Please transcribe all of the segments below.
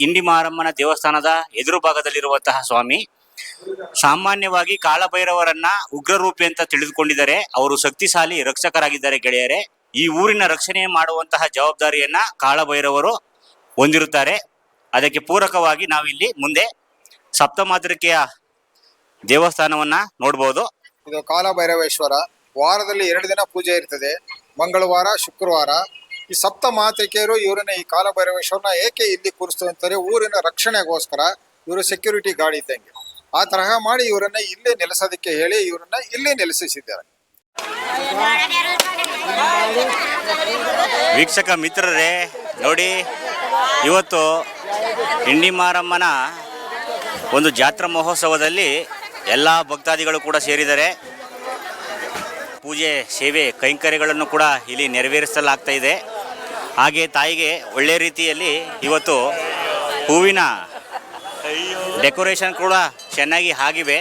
ಇಂಡಿ ಮಾರಮ್ಮನ ದೇವಸ್ಥಾನದ ಎದುರು ಭಾಗದಲ್ಲಿರುವಂತಹ ಸ್ವಾಮಿ, ಸಾಮಾನ್ಯವಾಗಿ ಕಾಳಭೈರವರನ್ನ ಉಗ್ರರೂಪಿ ಅಂತ ತಿಳಿದುಕೊಂಡಿದ್ದಾರೆ. ಅವರು ಶಕ್ತಿಶಾಲಿ ರಕ್ಷಕರಾಗಿದ್ದಾರೆ ಗೆಳೆಯರೆ. ಈ ಊರಿನ ರಕ್ಷಣೆ ಮಾಡುವಂತಹ ಜವಾಬ್ದಾರಿಯನ್ನ ಕಾಳಭೈರವರು ಹೊಂದಿರುತ್ತಾರೆ. ಅದಕ್ಕೆ ಪೂರಕವಾಗಿ ನಾವಿಲ್ಲಿ ಮುಂದೆ ಸಪ್ತಮಾತೃಕೆಯ ದೇವಸ್ಥಾನವನ್ನ ನೋಡಬಹುದು ಇದು ಕಾಲಭೈರವೇಶ್ವರ. ವಾರದಲ್ಲಿ ಎರಡು ದಿನ ಪೂಜೆ ಇರ್ತದೆ. ಮಂಗಳವಾರ, ಶುಕ್ರವಾರ. ಈ ಸಪ್ತ ಮಾತೃಕೆಯರು ಇವರನ್ನ ಈ ಕಾಲಭೈರವೇಶ್ವರನ ಏಕೆ ಇಲ್ಲಿ ಕೂರಿಸ್ತು ಅಂತಾರೆ ಊರಿನ ರಕ್ಷಣೆಗೋಸ್ಕರ ಇವರು ಸೆಕ್ಯೂರಿಟಿ ಗಾರ್ಡ್ ಇದ್ದಂಗೆ. ಆ ತರಹ ಮಾಡಿ ಇವರನ್ನ ಇಲ್ಲೇ ನೆಲೆಸೋದಕ್ಕೆ ಹೇಳಿ ಇವರನ್ನ ಇಲ್ಲೇ ನೆಲೆಸಿಸಿದ್ದಾರೆ. ವೀಕ್ಷಕ ಮಿತ್ರರೇ, ನೋಡಿ, ಇವತ್ತು ಹಿಂಡಿ ಮಾರಮ್ಮನ ಒಂದು ಜಾತ್ರಾ ಮಹೋತ್ಸವದಲ್ಲಿ ಎಲ್ಲ ಭಕ್ತಾದಿಗಳು ಕೂಡ ಸೇರಿದ್ದಾರೆ. ಪೂಜೆ, ಸೇವೆ, ಕೈಂಕರ್ಯಗಳನ್ನು ಕೂಡ ಇಲ್ಲಿ ನೆರವೇರಿಸಲಾಗ್ತಾ ಇದೆ. ಹಾಗೆ ತಾಯಿಗೆ ಒಳ್ಳೆ ರೀತಿಯಲ್ಲಿ ಇವತ್ತು ಹೂವಿನ ಡೆಕೋರೇಷನ್ ಕೂಡ ಚೆನ್ನಾಗಿ ಆಗಿವೆ.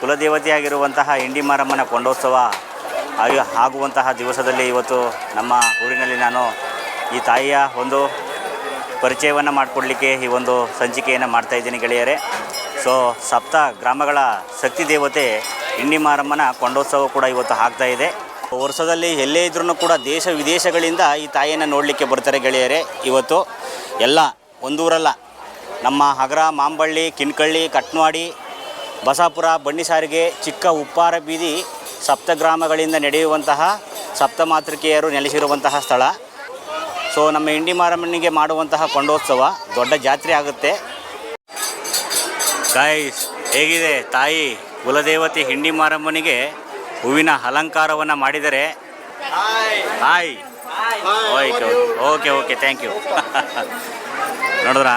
ಕುಲದೇವತೆಯಾಗಿರುವಂತಹ ಇಂಡಿ ಮಾರಮ್ಮನ ಕೊಂಡೋತ್ಸವ ಆಗಿ ಆಗುವಂತಹ ದಿವಸದಲ್ಲಿ ಇವತ್ತು ನಮ್ಮ ಊರಿನಲ್ಲಿ ನಾನು ಈ ತಾಯಿಯ ಒಂದು ಪರಿಚಯವನ್ನು ಮಾಡಿಕೊಡ್ಲಿಕ್ಕೆ ಈ ಒಂದು ಸಂಚಿಕೆಯನ್ನು ಮಾಡ್ತಾ ಇದ್ದೀನಿ ಗೆಳೆಯರೆ. ಸೊ ಸಪ್ತ ಗ್ರಾಮಗಳ ಶಕ್ತಿ ದೇವತೆ ಇಂಡಿ ಮಾರಮ್ಮನ ಕೊಂಡೋತ್ಸವ ಕೂಡ ಇವತ್ತು ಆಗ್ತಾ ಇದೆ. ವರ್ಷದಲ್ಲಿ ಎಲ್ಲೇ ಇದ್ರೂ ಕೂಡ ದೇಶ ವಿದೇಶಗಳಿಂದ ಈ ತಾಯಿಯನ್ನು ನೋಡಲಿಕ್ಕೆ ಬರ್ತಾರೆ ಗೆಳೆಯರೇ. ಇವತ್ತು ಎಲ್ಲ ಒಂದೂರಲ್ಲ, ನಮ್ಮ ಹಗರ, ಮಾಂಬಳ್ಳಿ ಕಿನ್ಕಳ್ಳಿ ಕಟ್ನವಾಡಿ, ಬಸಾಪುರ ಬಣ್ಣಿಸಾರಿಗೆ ಚಿಕ್ಕ ಉಪ್ಪಾರ ಬೀದಿ ಸಪ್ತ ಗ್ರಾಮಗಳಿಂದ ನಡೆಯುವಂತಹ ಸಪ್ತಮಾತೃಕೆಯರು ನೆಲೆಸಿರುವಂತಹ ಸ್ಥಳ. ಸೊ, ನಮ್ಮ ಇಂಡಿ ಮಾರಮ್ಮನಿಗೆ ಮಾಡುವಂತಹ ಕೊಂಡೋತ್ಸವ ದೊಡ್ಡ ಜಾತ್ರೆ ಆಗುತ್ತೆ. ಗಾಯ್ಸ್ ಹೇಗಿದೆ ತಾಯಿ? ಕುಲದೇವತೆ ಹಿಂಡಿ ಮಾರಮ್ಮನಿಗೆ ಹೂವಿನ ಅಲಂಕಾರವನ್ನು ಮಾಡಿದರೆ hi. Okay okay. Okay thank you ನೋಡಿದ್ರಾ?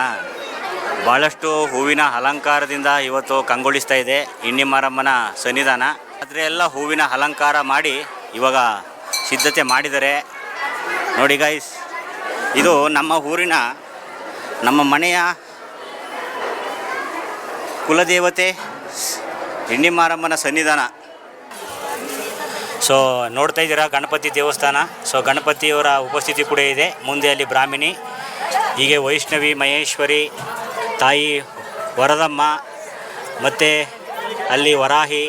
ಭಾಳಷ್ಟು ಹೂವಿನ ಅಲಂಕಾರದಿಂದ ಇವತ್ತು ಕಂಗೊಳಿಸ್ತಾ ಇದೆ ಹಿಂಡಿ ಮಾರಮ್ಮನ ಸನ್ನಿಧಾನ. ಆದರೆ ಎಲ್ಲ ಹೂವಿನ ಅಲಂಕಾರ ಮಾಡಿ ಇವಾಗ ಸಿದ್ಧತೆ ಮಾಡಿದರೆ. ನೋಡಿ ಗೈಸ್ ಇದು ನಮ್ಮ ಊರಿನ, ನಮ್ಮ ಮನೆಯ ಕುಲದೇವತೆ ಇಂಡಿ ಮಾರಮ್ಮನ ಸನ್ನಿಧಾನ. ಸೊ ನೋಡ್ತಾ ಇದ್ದೀರಾ ಗಣಪತಿ ದೇವಸ್ಥಾನ? ಸೊ ಗಣಪತಿಯವರ ಉಪಸ್ಥಿತಿ ಕೂಡ ಇದೆ. ಮುಂದೆ ಅಲ್ಲಿ ಬ್ರಾಹ್ಮಿಣಿ, ಹೀಗೆ ವೈಷ್ಣವಿ, ಮಹೇಶ್ವರಿ, ತಾಯಿ ವರದಮ್ಮ, ಮತ್ತು ಅಲ್ಲಿ ವರಾಹಿ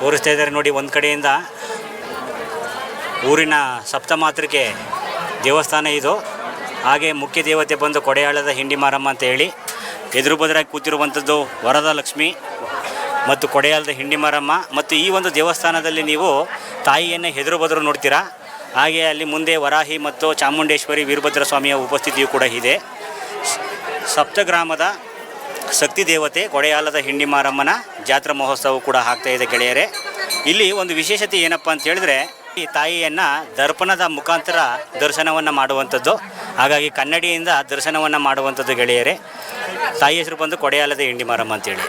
ತೋರಿಸ್ತಾ ಇದ್ದಾರೆ ನೋಡಿ ಒಂದು ಕಡೆಯಿಂದ. ಊರಿನ ಸಪ್ತಮಾತೃಕೆ ದೇವಸ್ಥಾನ ಇದು. ಹಾಗೆ ಮುಖ್ಯ ದೇವತೆ ಬಂದು ಕೊಡೆಯಾಳದ ಹಿಂಡಿ ಮಾರಮ್ಮ ಅಂತ ಹೇಳಿ. ಎದುರು ಬದರಾಗಿ ಕೂತಿರುವಂಥದ್ದು ವರದ ಲಕ್ಷ್ಮಿ ಮತ್ತು ಕೊಡೆಯಾಲದ ಹಿಂಡಿ ಮಾರಮ್ಮ ಮತ್ತು ಈ ಒಂದು ದೇವಸ್ಥಾನದಲ್ಲಿ ನೀವು ತಾಯಿಯನ್ನು ಹೆದರು ಬದರು ನೋಡ್ತೀರಾ? ಹಾಗೆ ಅಲ್ಲಿ ಮುಂದೆ ವರಾಹಿ ಮತ್ತು ಚಾಮುಂಡೇಶ್ವರಿ ವೀರಭದ್ರ ಸ್ವಾಮಿಯ ಉಪಸ್ಥಿತಿಯು ಕೂಡ ಇದೆ. ಸಪ್ತಗ್ರಾಮದ ಶಕ್ತಿ ದೇವತೆ ಕೊಡೆಯಾಲದ ಹಿಂಡಿ ಮಾರಮ್ಮನ ಜಾತ್ರಾ ಮಹೋತ್ಸವ ಕೂಡ ಆಗ್ತಾಯಿದೆ ಗೆಳೆಯರೇ ಗೆಳೆಯರೆ. ಇಲ್ಲಿ ಒಂದು ವಿಶೇಷತೆ ಏನಪ್ಪ ಅಂತ ಹೇಳಿದ್ರೆ ಈ ತಾಯಿಯನ್ನು ದರ್ಪಣದ ಮುಖಾಂತರ ದರ್ಶನವನ್ನು ಮಾಡುವಂಥದ್ದು. ಹಾಗಾಗಿ ಕನ್ನಡಿಯಿಂದ ದರ್ಶನವನ್ನು ಮಾಡುವಂಥದ್ದು ಗೆಳೆಯರೇ. ತಾಯಿ ಹೆಸರು ಬಂದು ಕೊಡೆಯಾಲದ ಹಿಂಡಿ ಮಾರಮ್ಮ ಅಂತೇಳಿ.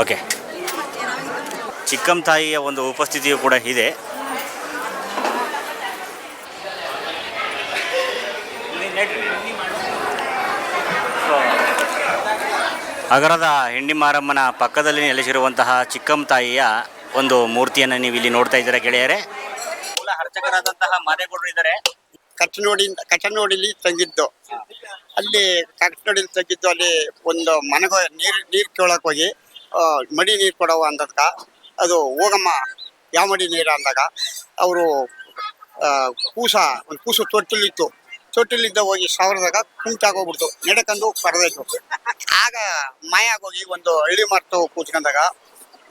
ಓಕೆ. ಚಿಕ್ಕಮ್ಮ ತಾಯಿಯ ಒಂದು ಉಪಸ್ಥಿತಿಯು ಕೂಡ ಇದೆ. ಅಗರದ ಹಿಂಡಿ ಮಾರಮ್ಮನ ಪಕ್ಕದಲ್ಲಿ ನೆಲೆಸಿರುವಂತಹ ಚಿಕ್ಕಮ್ಮ ತಾಯಿಯ ಒಂದು ಮೂರ್ತಿಯನ್ನು ನೀವು ಇಲ್ಲಿ ನೋಡ್ತಾ ಇದ್ದೀರಾ ಗೆಳೆಯರೆ? ಮೂಲ ಅರ್ಚಕರಾದಂತಹ ಮಾದೇಗೌಡರು ಇದ್ದಾರೆ. ಕಚನೋಡಿ ಕಚನೋಡಿಲಿ ತಂಗಿದ್ದು. ಅಲ್ಲಿ ಕಚನೋಡಿಲಿ ತಂಗಿದ್ದು, ಅಲ್ಲಿ ಒಂದು ಮನೆಗೆ, ನೀರು ನೀರು ಕೇಳಕ್ ಹೋಗಿ ಮಡಿ ನೀರು ಕೊಡವ ಅಂದದ್ಕ ಅದು ಹೋಗಮ್ಮ, ಯಾವ ಮಡಿ ನೀರು ಅಂದಾಗ, ಅವರು ಕೂಸ, ಒಂದು ಕೂಸು ತೊಟ್ಟಿಲಿತ್ತು. ತೊಟ್ಟಿಲಿದ್ದ ಹೋಗಿ ಸಾವಿರದಾಗ ಕುಂಟಾಗೋಗ್ಬಿಡ್ತು ನಡಕಂದು ಪರದಾಯ್ತು ಆಗ ಮಾಯಾಗೋಗಿ ಒಂದು ಹಳ್ಳಿ ಮಾರ್ತು ಕೂತ್ಕೊಂಡಾಗ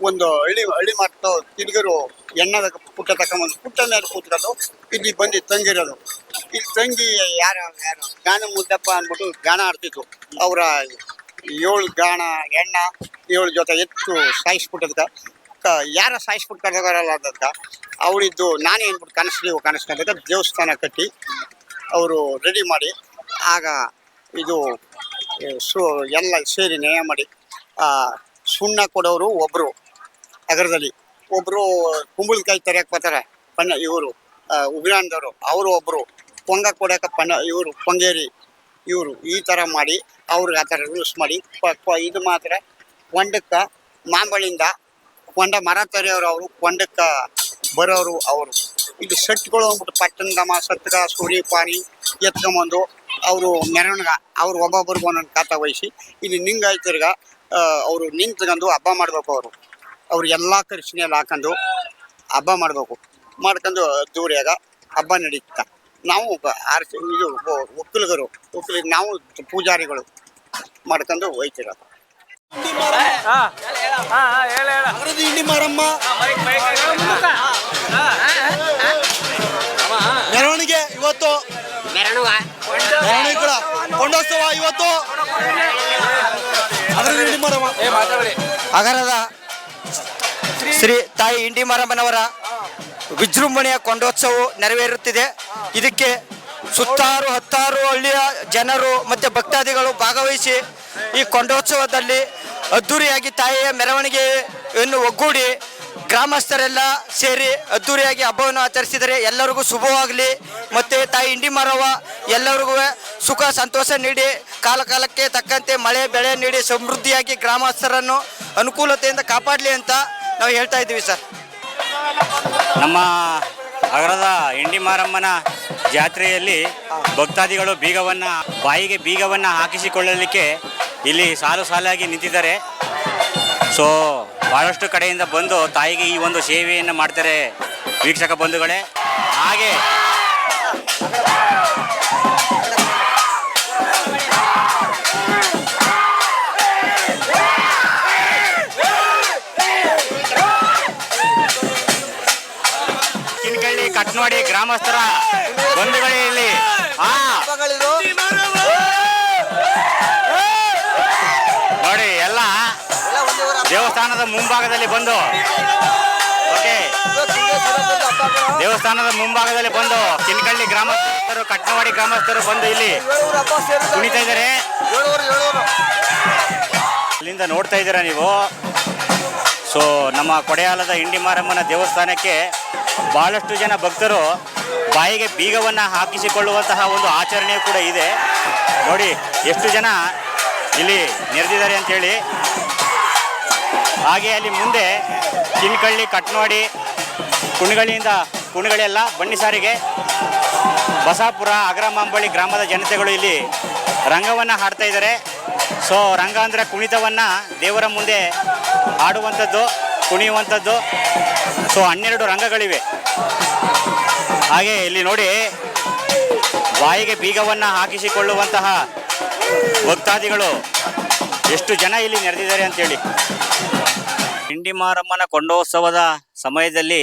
ಒಂದು ಹಳ್ಳಿ ಹಳ್ಳಿ ಮಟ್ಟ ತಿರುಗರು ಎಣ್ಣದ ಪುಟ್ಟ ತಕೊಂಬಂದು ಪುಟ್ಟ ಮೇಲೆ ಕೂತ್ಕೊಂಡು ಇಲ್ಲಿ ಬಂದು ತಂಗಿರೋದು. ಇಲ್ಲಿ ತಂಗಿ ಯಾರ ಯಾರು? ಗಾನ ಮುದ್ದಪ್ಪ ಅಂದ್ಬಿಟ್ಟು ಗಾನ ಆಡ್ತಿತ್ತು ಅವರ ಏಳು ಗಾಣ, ಎಣ್ಣ, ಏಳು ಜೊತೆ ಹೆಚ್ಚು ಸಾಯಿಸ್ಬಿಟ್ಟದ್ಕ. ಕ- ಯಾರ ಸಾಯಿಸ್ಬಿಟ್ಟು ಕರ್ದಾರಲ್ಲ ಅಂತ ಅವಳಿದ್ದು ನಾನೇ ಅಂದ್ಬಿಟ್ಟು ಕನಸಲಿ ಕನಸ್ಕೊಂಡಾಗ ದೇವಸ್ಥಾನ ಕಟ್ಟಿ ಅವರು ರೆಡಿ ಮಾಡಿ, ಆಗ ಇದು, ಸೊ, ಎಲ್ಲ ಸೇರಿ ನ್ಯಾಯ ಮಾಡಿ ಸುಣ್ಣ ಕೊಡೋರು ಒಬ್ಬರು ನಗರದಲ್ಲಿ ಒಬ್ಬರು ಕುಂಬಳಕಾಯಿ ತರಕ್ ಬರ್ತಾರೆ ಪಣ್ಣ ಇವರು ಉಗ್ರಾಣದವರು ಅವರು ಒಬ್ಬರು ಪೊಂಗ ಕೊಡಕ್ಕೆ ಪಣ್ಣ ಇವರು ಪೊಂಗೇರಿ ಇವರು ಈ ಥರ ಮಾಡಿ, ಅವ್ರಿಗೆ ಆ ಥರ ರೂಲ್ಸ್ ಮಾಡಿ ಇದು ಮಾತ್ರ ಕೊಂಡಕ್ಕೆ ಮಾಂಬಳಿಂದ ಕೊಂಡ ಮರ ತೆರೆಯೋರು ಅವರು, ಕೊಂಡಕ್ಕೆ ಬರೋರು ಅವರು. ಇದು ಸೆಟ್ಗಳು ಅಂದ್ಬಿಟ್ಟು ಪಟ್ಟಣದಮ್ಮ ಸತ್ಗ ಸೂರ್ಯಪಾನಿ ಎತ್ಕೊಂಬಂದು ಅವರು ಮೆರವಣಿಗೆ, ಅವ್ರು ಒಬ್ಬೊಬ್ರಿಗೆ ಒಂದೊಂದು ಕಾತ ವಹಿಸಿ, ಇಲ್ಲಿ ನಿಂಗಾಯ್ತಿರ್ಗ ಅವರು ನಿಂತ್ಕೊಂಡು ಹಬ್ಬ ಮಾಡಬೇಕು ಅವರು. ಅವ್ರು ಎಲ್ಲಾ ಕರಿಸಿನೆಲ್ಲ ಹಾಕೊಂಡು ಹಬ್ಬ ಮಾಡಬೇಕು. ಮಾಡ್ಕೊಂಡು ದೂರಿಯಾಗ ಹಬ್ಬ ನಡೀತಾ. ನಾವು ಆರ್ಸಿ ಇದು ಒಕ್ಕಲಿಗರು ಒಕ್ಕಲಿಗ ನಾವು ಪೂಜಾರಿಗಳು ಮಾಡ್ಕೊಂಡು ಹೋಯ್ತಿರೋದು. ಅಗರದ ಹಿಂಡಿ ಮಾರಮ್ಮ ಮೆರವಣಿಗೆ ಇವತ್ತು ಮೆರವಣಿಗೆ ಕೂಡ. ಕೊಂಡೋತ್ಸವ ಇವತ್ತು. ಅದರಲ್ಲಿ ಹಿಂಡಿ ಮಾರಮ್ಮ ಅಗರದ ಶ್ರೀ ತಾಯಿ ಇಂಡಿ ಮಾರಮ್ಮನವರ ವಿಜೃಂಭಣೆಯ ಕೊಂಡೋತ್ಸವ ನೆರವೇರುತ್ತಿದೆ. ಇದಕ್ಕೆ ಸುತ್ತಾರು, ಹತ್ತಾರು ಹಳ್ಳಿಯ ಜನರು ಮತ್ತು ಭಕ್ತಾದಿಗಳು ಭಾಗವಹಿಸಿ ಈ ಕೊಂಡೋತ್ಸವದಲ್ಲಿ ಅದ್ದೂರಿಯಾಗಿ ತಾಯಿಯ ಮೆರವಣಿಗೆಯನ್ನು ಒಗ್ಗೂಡಿ ಗ್ರಾಮಸ್ಥರೆಲ್ಲ ಸೇರಿ ಅದ್ದೂರಿಯಾಗಿ ಹಬ್ಬವನ್ನು ಆಚರಿಸಿದರೆ ಎಲ್ಲರಿಗೂ ಶುಭವಾಗಲಿ. ಮತ್ತು ತಾಯಿ ಇಂಡಿ ಮಾರವ್ವ ಎಲ್ಲರಿಗೂ ಸುಖ, ಸಂತೋಷ ನೀಡಿ ಕಾಲ ಕಾಲಕ್ಕೆ ತಕ್ಕಂತೆ ಮಳೆ, ಬೆಳೆ ನೀಡಿ ಸಮೃದ್ಧಿಯಾಗಿ ಗ್ರಾಮಸ್ಥರನ್ನು ಅನುಕೂಲತೆಯಿಂದ ಕಾಪಾಡಲಿ ಅಂತ ನಾವು ಹೇಳ್ತಾ ಇದ್ದೀವಿ ಸರ್. ನಮ್ಮ ನಗರದ ಹಿಂಡಿ ಮಾರಮ್ಮನ ಜಾತ್ರೆಯಲ್ಲಿ ಭಕ್ತಾದಿಗಳು ಬೀಗವನ್ನು ಬಾಯಿಗೆ ಬೀಗವನ್ನು ಹಾಕಿಸಿಕೊಳ್ಳಲಿಕ್ಕೆ ಇಲ್ಲಿ ಸಾಲು ಸಾಲಾಗಿ ನಿಂತಿದ್ದಾರೆ. ಸೊ ಭಾಳಷ್ಟು ಕಡೆಯಿಂದ ಬಂದು ತಾಯಿಗೆ ಈ ಒಂದು ಸೇವೆಯನ್ನು ಮಾಡ್ತಾರೆ ವೀಕ್ಷಕ ಬಂಧುಗಳೇ. ಹಾಗೆ ಕಟ್ನೋಡಿ ಗ್ರಾಮಸ್ಥರ ಬಂಧುಗಳೇ ಇಲ್ಲಿ ಹಾ ನೋಡಿ, ಎಲ್ಲ ದೇವಸ್ಥಾನದ ಮುಂಭಾಗದಲ್ಲಿ ಬಂದು. ಓಕೆ. ದೇವಸ್ಥಾನದ ಮುಂಭಾಗದಲ್ಲಿ ಬಂದು ಕಿನ್ಕಳ್ಳಿ ಗ್ರಾಮಸ್ಥರು, ಕಟ್ನವಾಡಿ ಗ್ರಾಮಸ್ಥರು ಬಂದು ಇಲ್ಲಿ ಕುಣಿತಾ ಇದ್ದಾರೆ. ಅಲ್ಲಿಂದ ನೋಡ್ತಾ ಇದ್ದೀರಾ ನೀವು? ಸೊ ನಮ್ಮ ಕೊಡೆಯಾಲದ ಇಂಡಿ ಮಾರಮ್ಮನ ದೇವಸ್ಥಾನಕ್ಕೆ ಬಹಳಷ್ಟು ಜನ ಭಕ್ತರು ಬಾಯಿಗೆ ಬೀಗವನ್ನು ಹಾಕಿಸಿಕೊಳ್ಳುವಂತಹ ಒಂದು ಆಚರಣೆ ಕೂಡ ಇದೆ. ನೋಡಿ, ಎಷ್ಟು ಜನ ಇಲ್ಲಿ ನೆರೆದಿದ್ದಾರೆ ಅಂತೇಳಿ. ಹಾಗೆ ಅಲ್ಲಿ ಮುಂದೆ ಕಿನ್ಕಳ್ಳಿ, ಕಟ್ನೋಡಿ ಕುಣಿಗಳಿಂದ ಕುಣಿಗಳೆಲ್ಲ ಬನ್ನಿ ಸಾರಿಗೆ. ಬಸಾಪುರ ಅಗ್ರಮಾಂಬಳಿ ಗ್ರಾಮದ ಜನತೆಗಳು ಇಲ್ಲಿ ರಂಗವನ್ನು ಹಾಡ್ತಾ ಇದ್ದಾರೆ. ಸೊ ರಂಗ ಅಂದರೆ ಕುಣಿತವನ್ನು ದೇವರ ಮುಂದೆ ಆಡುವಂಥದ್ದು ಕುಣಿಯುವಂಥದ್ದು. ಸೊ ಹನ್ನೆರಡು ರಂಗಗಳಿವೆ. ಹಾಗೆ ಇಲ್ಲಿ ನೋಡಿ, ಬಾಯಿಗೆ ಬೀಗವನ್ನು ಹಾಕಿಸಿಕೊಳ್ಳುವಂತಹ ಭಕ್ತಾದಿಗಳು ಎಷ್ಟು ಜನ ಇಲ್ಲಿ ನೆರೆದಿದ್ದಾರೆ ಅಂತೇಳಿ ಹಿಂಡಿ ಮಾರಮ್ಮನ ಕೊಂಡೋತ್ಸವದ ಸಮಯದಲ್ಲಿ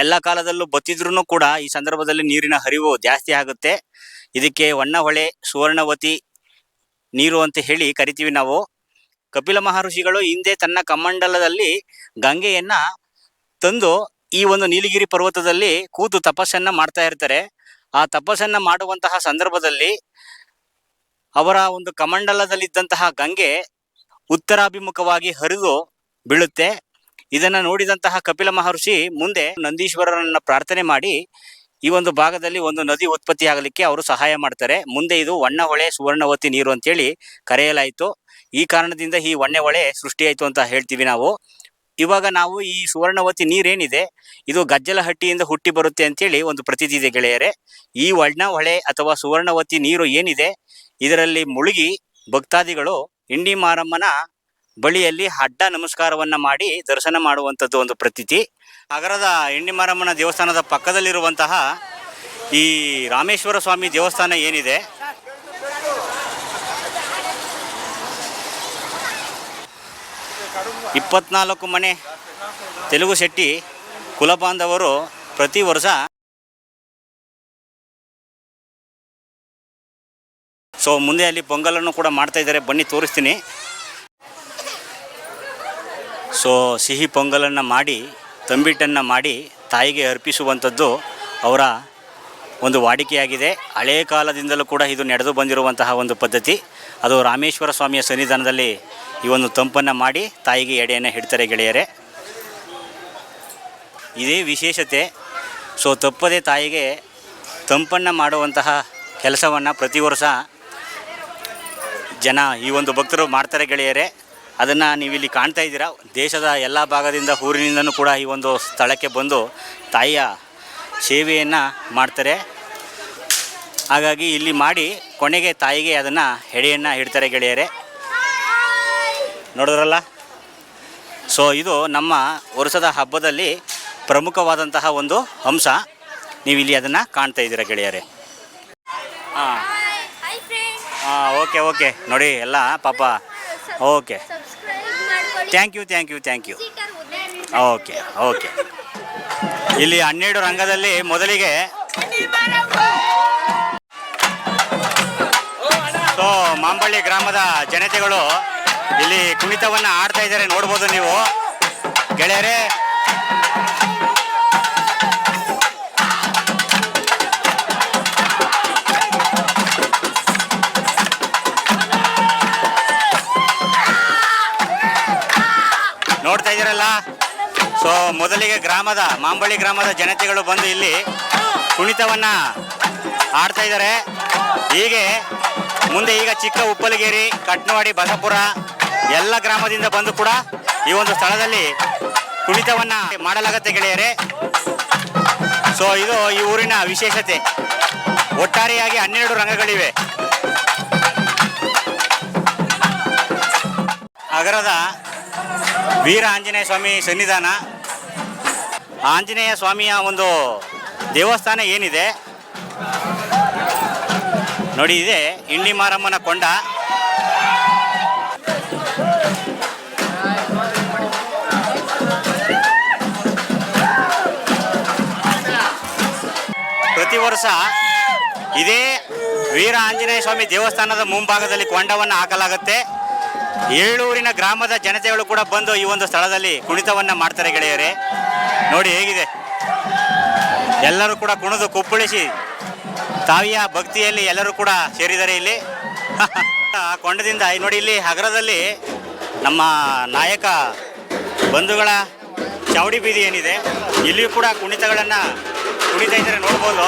ಎಲ್ಲ ಕಾಲದಲ್ಲೂ ಬತ್ತಿದ್ರೂ ಕೂಡ ಈ ಸಂದರ್ಭದಲ್ಲಿ ನೀರಿನ ಹರಿವು ಜಾಸ್ತಿ ಆಗುತ್ತೆ. ಇದಕ್ಕೆ ಹೊನ್ನಹೊಳೆ ಸುವರ್ಣವತಿ ನೀರು ಅಂತ ಹೇಳಿ ಕರಿತೀವಿ ನಾವು. ಕಪಿಲ ಮಹರ್ಷಿಗಳು ಹಿಂದೆ ತನ್ನ ಕಮಂಡಲದಲ್ಲಿ ಗಂಗೆಯನ್ನ ತಂದು ಈ ಒಂದು ನೀಲಗಿರಿ ಪರ್ವತದಲ್ಲಿ ಕೂತು ತಪಸ್ಸನ್ನ ಮಾಡ್ತಾ ಇರ್ತಾರೆ. ಆ ತಪಸ್ಸನ್ನ ಮಾಡುವಂತಹ ಸಂದರ್ಭದಲ್ಲಿ ಅವರ ಒಂದು ಕಮಂಡಲದಲ್ಲಿದ್ದಂತಹ ಗಂಗೆ ಉತ್ತರಾಭಿಮುಖವಾಗಿ ಹರಿದು ಬೀಳುತ್ತೆ. ಇದನ್ನ ನೋಡಿದಂತಹ ಕಪಿಲ ಮಹರ್ಷಿ ಮುಂದೆ ನಂದೀಶ್ವರರನ್ನ ಪ್ರಾರ್ಥನೆ ಮಾಡಿ ಈ ಒಂದು ಭಾಗದಲ್ಲಿ ಒಂದು ನದಿ ಉತ್ಪತ್ತಿ ಆಗಲಿಕ್ಕೆ ಅವರು ಸಹಾಯ ಮಾಡ್ತಾರೆ. ಮುಂದೆ ಇದು ಹೊಳೆ ಸುವರ್ಣವತಿ ನೀರು ಅಂತೇಳಿ ಕರೆಯಲಾಯಿತು. ಈ ಕಾರಣದಿಂದ ಈ ಹೊನ್ನೆಹೊಳೆ ಸೃಷ್ಟಿಯಾಯಿತು ಅಂತ ಹೇಳ್ತೀವಿ ನಾವು. ಇವಾಗ ನಾವು ಈ ಸುವರ್ಣವತಿ ನೀರೇನಿದೆ, ಇದು ಗಜ್ಜಲಹಟ್ಟಿಯಿಂದ ಹುಟ್ಟಿ ಬರುತ್ತೆ ಅಂತೇಳಿ ಒಂದು ಪ್ರತೀತಿ ಇದೆ ಗೆಳೆಯರೆ. ಈ ಹೊಳೆ ಅಥವಾ ಸುವರ್ಣವತಿ ನೀರು ಏನಿದೆ, ಇದರಲ್ಲಿ ಮುಳುಗಿ ಭಕ್ತಾದಿಗಳು ಇಂಡಿ ಮಾರಮ್ಮನ ಬಳಿಯಲ್ಲಿ ಅಡ್ಡ ನಮಸ್ಕಾರವನ್ನ ಮಾಡಿ ದರ್ಶನ ಮಾಡುವಂಥದ್ದು ಒಂದು ಪ್ರತೀತಿ. ನಗರದ ಇಂಡಿ ಮಾರಮ್ಮನ ದೇವಸ್ಥಾನದ ಪಕ್ಕದಲ್ಲಿರುವಂತಹ ಈ ರಾಮೇಶ್ವರ ಸ್ವಾಮಿ ದೇವಸ್ಥಾನ ಏನಿದೆ ಇಪ್ಪತ್ನಾಲ್ಕು ಮನೆ ತೆಲುಗು ಶೆಟ್ಟಿ ಕುಲಬಾಂಧವರು ಪ್ರತಿ ವರ್ಷ ಸೊ ಮುಂದೆ ಅಲ್ಲಿ ಪೊಂಗಲನ್ನು ಕೂಡ ಮಾಡ್ತಾ ಇದ್ದಾರೆ. ಬನ್ನಿ, ತೋರಿಸ್ತೀನಿ. ಸೊ ಸಿಹಿ ಪೊಂಗಲನ್ನು ಮಾಡಿ, ತಂಬಿಟ್ಟನ್ನು ಮಾಡಿ ತಾಯಿಗೆ ಅರ್ಪಿಸುವಂಥದ್ದು ಅವರ ಒಂದು ವಾಡಿಕೆಯಾಗಿದೆ. ಹಳೆಯ ಕಾಲದಿಂದಲೂ ಕೂಡ ಇದು ನಡೆದು ಬಂದಿರುವಂತಹ ಒಂದು ಪದ್ಧತಿ. ಅದು ರಾಮೇಶ್ವರ ಸ್ವಾಮಿಯ ಸನ್ನಿಧಾನದಲ್ಲಿ ಈ ಒಂದು ತಂಪನ್ನು ಮಾಡಿ ತಾಯಿಗೆ ಎಡೆಯನ್ನು ಹಿಡ್ತಾರೆ ಗೆಳೆಯರೆ. ಇದೇ ವಿಶೇಷತೆ, ಸೊ ತಪ್ಪದೆ ತಾಯಿಗೆ ತಂಪನ್ನು ಮಾಡುವಂತಹ ಕೆಲಸವನ್ನು ಪ್ರತಿ ವರ್ಷ ಜನ ಈ ಒಂದು ಭಕ್ತರು ಮಾಡ್ತಾರೆ ಗೆಳೆಯರೆ. ಅದನ್ನು ನೀವಿಲ್ಲಿ ಕಾಣ್ತಾ ಇದ್ದೀರಾ. ದೇಶದ ಎಲ್ಲ ಭಾಗದಿಂದ ಊರಿನಿಂದನೂ ಕೂಡ ಈ ಒಂದು ಸ್ಥಳಕ್ಕೆ ಬಂದು ತಾಯಿಯ ಸೇವೆಯನ್ನು ಮಾಡ್ತಾರೆ. ಹಾಗಾಗಿ ಇಲ್ಲಿ ಮಾಡಿ ಕೊನೆಗೆ ತಾಯಿಗೆ ಅದನ್ನು ಹೆಡೆಯನ್ನು ಇಡ್ತಾರೆ ಗೆಳೆಯರೆ. ನೋಡಿದ್ರಲ್ಲ? ಸೊ ಇದು ನಮ್ಮ ವರ್ಷದ ಹಬ್ಬದಲ್ಲಿ ಪ್ರಮುಖವಾದಂತಹ ಒಂದು ಅಂಶ. ನೀವು ಇಲ್ಲಿ ಅದನ್ನು ಕಾಣ್ತಾ ಇದ್ದೀರ ಗೆಳೆಯರೆ. ಹಾಂ. ಹಾಂ, ಓಕೆ ಓಕೆ. ನೋಡಿ, ಎಲ್ಲ ಪಾಪ. Okay. Thank you thank you thank you okay okay ಇಲ್ಲಿ ಹನ್ನೆರಡು ರಂಗದಲ್ಲಿ ಮೊದಲಿಗೆ ಸೊ, ಮಾಂಬಳ್ಳಿ ಗ್ರಾಮದ ಜನತೆಗಳು ಇಲ್ಲಿ ಕುಣಿತವನ್ನು ಆಡ್ತಾ ಇದ್ದಾರೆ, ನೋಡ್ಬೋದು ನೀವು. ಗೆಳೆಯರೇ, ನೋಡ್ತಾ ಇದ್ದೀರಲ್ಲ? ಸೊ, ಮೊದಲಿಗೆ ಗ್ರಾಮದ, ಮಾಂಬಳ್ಳಿ ಗ್ರಾಮದ ಜನತೆಗಳು ಬಂದು ಇಲ್ಲಿ ಕುಣಿತವನ್ನ ಆಡ್ತಾ ಇದ್ದಾರೆ. ಹೀಗೆ ಮುಂದೆ ಈಗ ಚಿಕ್ಕ ಉಪ್ಪಲಗೇರಿ, ಕಟ್ನವಾಡಿ, ಬಸಪುರ ಎಲ್ಲ ಗ್ರಾಮದಿಂದ ಬಂದು ಕೂಡ ಈ ಒಂದು ಸ್ಥಳದಲ್ಲಿ ಕುಣಿತವನ್ನ ಮಾಡಲಾಗತ್ತೆ ಗೆಳೆಯರೆ. ಸೊ ಇದು ಈ ಊರಿನ ವಿಶೇಷತೆ. ಒಟ್ಟಾರೆಯಾಗಿ ಹನ್ನೆರಡು ರಂಗಗಳಿವೆ. ಅಗರದ ವೀರ ಆಂಜನೇಯ ಸ್ವಾಮಿ ಸನ್ನಿಧಾನ. ಆಂಜನೇಯ ಸ್ವಾಮಿಯ ಒಂದು ದೇವಸ್ಥಾನ ಏನಿದೆ ನೋಡಿ ಇದೆ ಇಂಡಿ ಮಾರಮ್ಮನ ಕೊಂಡ. ಪ್ರತಿ ವರ್ಷ ಇದೇ ವೀರ ಆಂಜನೇಯ ಸ್ವಾಮಿ ದೇವಸ್ಥಾನದ ಮುಂಭಾಗದಲ್ಲಿ ಕೊಂಡವನ್ನು ಹಾಕಲಾಗುತ್ತೆ. ಏಳೂರಿನ ಗ್ರಾಮದ ಜನತೆಗಳು ಕೂಡ ಬಂದು ಈ ಒಂದು ಸ್ಥಳದಲ್ಲಿ ಕುಣಿತವನ್ನು ಮಾಡ್ತಾರೆ ಗೆಳೆಯರೇ. ನೋಡಿ ಹೇಗಿದೆ. ಎಲ್ಲರೂ ಕೂಡ ಕುಣಿದು ಕುಪ್ಪಳಿಸಿ ತಾವಿಯ ಭಕ್ತಿಯಲ್ಲಿ ಎಲ್ಲರೂ ಕೂಡ ಸೇರಿದ್ದಾರೆ ಇಲ್ಲಿ. ಕೊಂಡದಿಂದ ನೋಡಿ ಇಲ್ಲಿ ಹಗರದಲ್ಲಿ ನಮ್ಮ ನಾಯಕ ಬಂಧುಗಳ ಚಾವಡಿ ಬೀದಿ ಏನಿದೆ, ಇಲ್ಲಿಯೂ ಕೂಡ ಕುಣಿತಗಳನ್ನು ಕುಣಿತಾ ಇದ್ದಾರೆ, ನೋಡ್ಬೋದು.